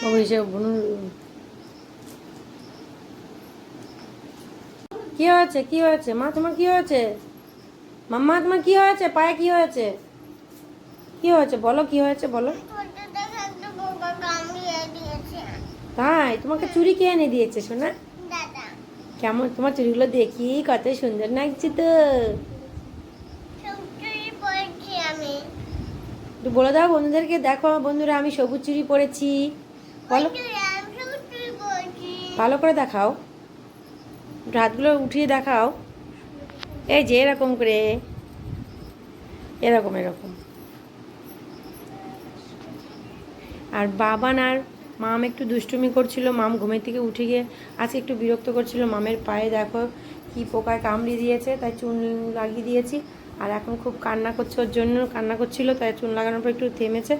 বাবু এসে বুনু কি হয়েছে? কি হয়েছে? মা তোমার কি হয়েছে? মাম্মা তোমার কি হয়েছে? পায়ে কি হয়েছে? কি হয়েছে? বলো কি হয়েছে? বলো। তাই? তোমাকে চুরি কে এনে দিয়েছে শোনা কেমন? তোমার চুরিগুলো দেখি কত সুন্দর লাগছে তো। একটু বলে দাও বন্ধুদেরকে। দেখো বন্ধুরা আমি সবুজ চুরি পরেছি। বলো। ভালো করে দেখাও। হাতগুলো উঠিয়ে দেখাও। এই যে এরকম করে। এরকম এরকম। আর বাবান আর মাম একটু দুষ্টুমি করছিল। মাম ঘুমের থেকে উঠে গিয়ে আজকে একটু বিরক্ত করছিল। মামের পায়ে দেখো কি পোকায় কামড়ি দিয়েছে তাই চুন লাগিয়ে দিয়েছি। আর এখন খুব কান্না করছে ওর জন্য। কান্না করছিল তাই চুন লাগানোর পর একটু থেমেছে।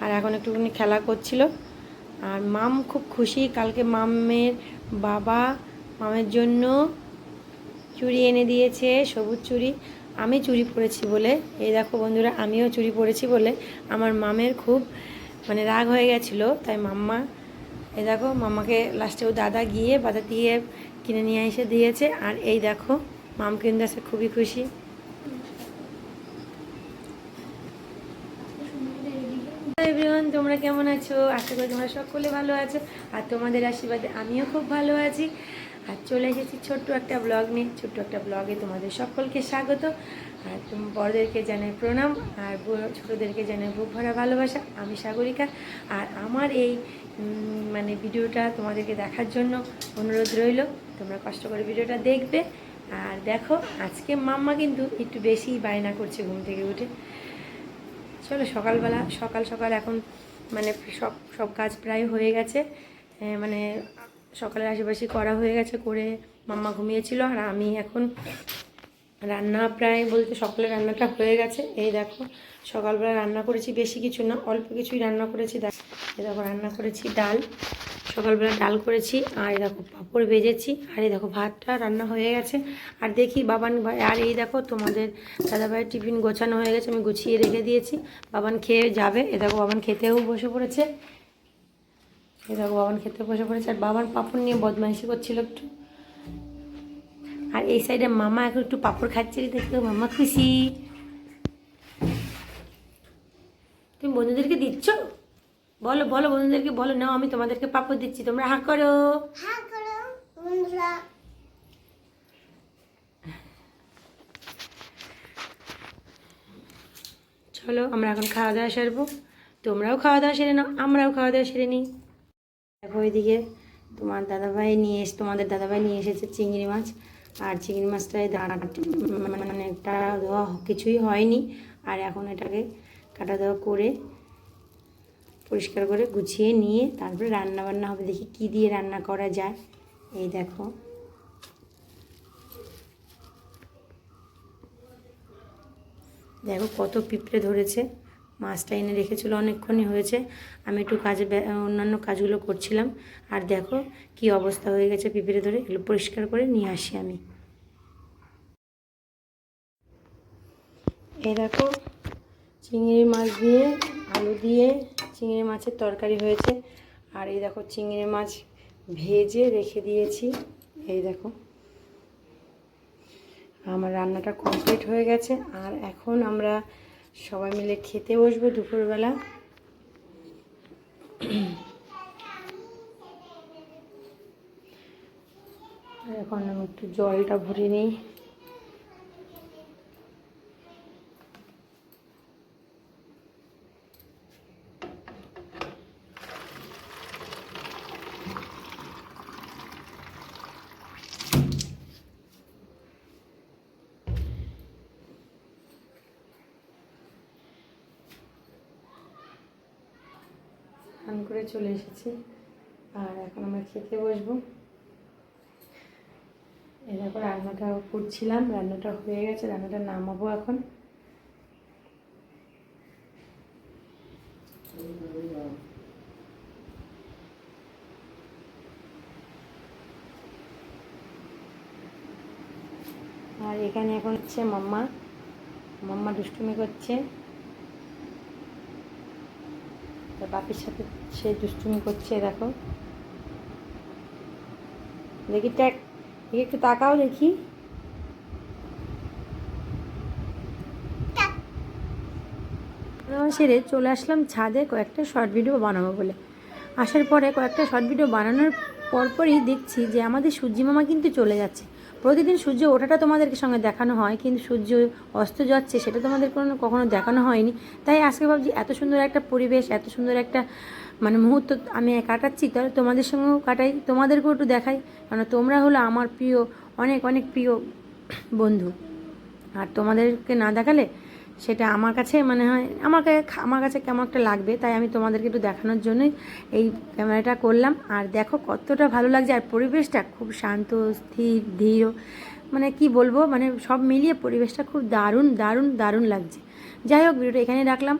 আর এখন একটুখানি খেলা করছিল। আর মাম খুব খুশি, কালকে মামের বাবা মামের জন্য চুড়ি এনে দিয়েছে, সবুজ চুড়ি। আমি চুরি পরেছি বলে, এই দেখো বন্ধুরা, আমিও চুরি পরেছি বলে আমার মামের খুব মানে রাগ হয়ে গেছিল, তাই মাম্মা, এই দেখো মাম্মাকে ও দাদা গিয়ে বাজার দিয়ে কিনে নিয়ে এসে দিয়েছে। আর এই দেখো, মাম কিন্তু আছে খুবই খুশি। এভরিওয়ান তোমরা কেমন আছো? আশা করি তোমরা সকলে ভালো আছো। আর তোমাদের আশীর্বাদে আমিও খুব ভালো আছি। আর চলে এসেছি ছোট্ট একটা ব্লগ নিয়ে। ছোট্ট একটা ব্লগে তোমাদের সকলকে স্বাগত। আর তুমি বড়দেরকে জানাই প্রণাম। আর ছোটদেরকে জানাই বুক ভরা ভালোবাসা। আমি সাগরিকা। আর আমার এই মানে ভিডিওটা তোমাদেরকে দেখার জন্য অনুরোধ রইল। তোমরা কষ্ট করে ভিডিওটা দেখবে। আর দেখো, আজকে মাম্মা কিন্তু একটু বেশি বায়না করছে ঘুম থেকে উঠে। চলো সকালবেলা, সকাল সকাল এখন মানে সব সব কাজ প্রায় হয়ে গেছে। মানে সকালের আশেপাশে করা হয়ে গেছে, করে মাম্মা ঘুমিয়েছিল আর আমি এখন রান্না প্রায় বলতে সকালে রান্নাটা হয়ে গেছে। এই দেখো, সকালবেলা রান্না করেছি, বেশি কিছু না, অল্প কিছুই রান্না করেছি। দেখ, রান্না করেছি ডাল। সকালবেলা ডাল করেছি, আর এই দেখো পাঁপড় ভেজেছি, আর এই দেখো ভাতটা রান্না হয়ে গেছে। আর দেখি বাবান ভাই আর এই দেখো তোমাদের দাদাভাইয়ের টিফিন গোছানো হয়ে গেছে, আমি গুছিয়ে রেখে দিয়েছি। বাবান খেয়ে যাবে, এ দেখো বাবান খেতেও বসে পড়েছে। এ দেখো বাবান খেতে বসে পড়েছে, আর বাবান পাঁপড় নিয়ে বদমাইশি করছিল একটু। আর এই সাইডে মামা এখন একটু পাঁপড় খাচ্ছে দেখতে মামা খুশি। তুমি বন্ধুদেরকে দিচ্ছ? বলো বলো বন্ধুদেরকে বলো নাও আমি তোমাদেরকে পাঁপড় দিচ্ছি তোমরা হাঁ করো। হ্যাঁ করো বন্ধুরা। চলো আমরা এখন খাওয়া দাওয়া সারবো। তোমরাও খাওয়া দাওয়া সেরে নাও আমরাও খাওয়া দাওয়া সেরে নিই। দেখো ওইদিকে তোমার দাদাভাই নিয়ে এসে তোমাদের দাদাভাই নিয়ে এসেছে চিংড়ি মাছ। আর চিংড়ি মাছটায় দাঁড়া মানে একটা দেওয়া কিছুই হয়নি। আর এখন এটাকে কাটা দেওয়া করে পরিষ্কার করে গুছিয়ে নিয়ে তারপরে রান্না বান্না হবে। দেখি কি দিয়ে রান্না করা যায়। এই দেখো। দেখো কত পিঁপড়ে ধরেছে। মাছটা এনে রেখেছিল, অনেকক্ষণই হয়েছে। আমি একটু কাজে অন্যান্য কাজগুলো করছিলাম। আর দেখো কি অবস্থা হয়ে গেছে পিঁপড়ে ধরে। এগুলো পরিষ্কার করে নিয়ে আসি আমি। এই দেখো, চিংড়ি মাছ দিয়ে, আলু দিয়ে চিংড়ি মাছের তরকারি হয়েছে। আর এই দেখো চিংড়ি মাছ ভেজে রেখে দিয়েছি। এই দেখো। আমার রান্নাটা কমপ্লিট হয়ে গেছে। আর এখন আমরা সবাই মিলে খেতে বসবো দুপুরবেলা। এখন আমি একটু জলটা ভরে নিই। স্নান করে চলে এসেছি। আর এখন আমরা খেতে বসবো। এরপর রান্নাটা করছিলাম, রান্নাটা হয়ে গেছে, রান্নাটা নামাবো এখন। আর এখানে এখন হচ্ছে মাম্মা। মাম্মা দুষ্টুমি করছে। বাপির সাথে সে দুষ্টুমি করছে, দেখো। দেখি ট্যাক দেখি একটু তাকাও দেখি। সেরে চলে আসলাম ছাদে কয়েকটা শর্ট ভিডিও বানাবো বলে। আসার পরে কয়েকটা শর্ট ভিডিও বানানোর পরপরই দেখছি যে আমাদের সূর্যি মামা কিন্তু চলে যাচ্ছে। প্রতিদিন সূর্য ওঠাটা তোমাদেরকে সঙ্গে দেখানো হয়, কিন্তু সূর্য অস্ত যাচ্ছে সেটা তোমাদের কোনো, কখনো দেখানো হয়নি। তাই আজকে ভাবছি এত সুন্দর একটা পরিবেশ, এত সুন্দর একটা মানে মুহূর্ত আমি কাটাচ্ছি তাহলে তোমাদের সঙ্গেও কাটাই, তোমাদেরকেও একটু দেখাই কারণ তোমরা হলো আমার প্রিয়, অনেক অনেক প্রিয় বন্ধু। আর তোমাদেরকে না দেখালে সেটা আমার কাছে মানে হয়, আমাকে আমার কাছে কেমন একটা লাগবে, তাই আমি তোমাদেরকে একটু দেখানোর জন্যই এই ক্যামেরাটা করলাম। আর দেখো কতটা ভালো লাগছে, আর পরিবেশটা খুব শান্ত, স্থির, ধীর মানে কি বলব মানে সব মিলিয়ে পরিবেশটা খুব দারুণ দারুণ দারুণ লাগছে। যাই হোক, ভিডিওটা এখানেই রাখলাম।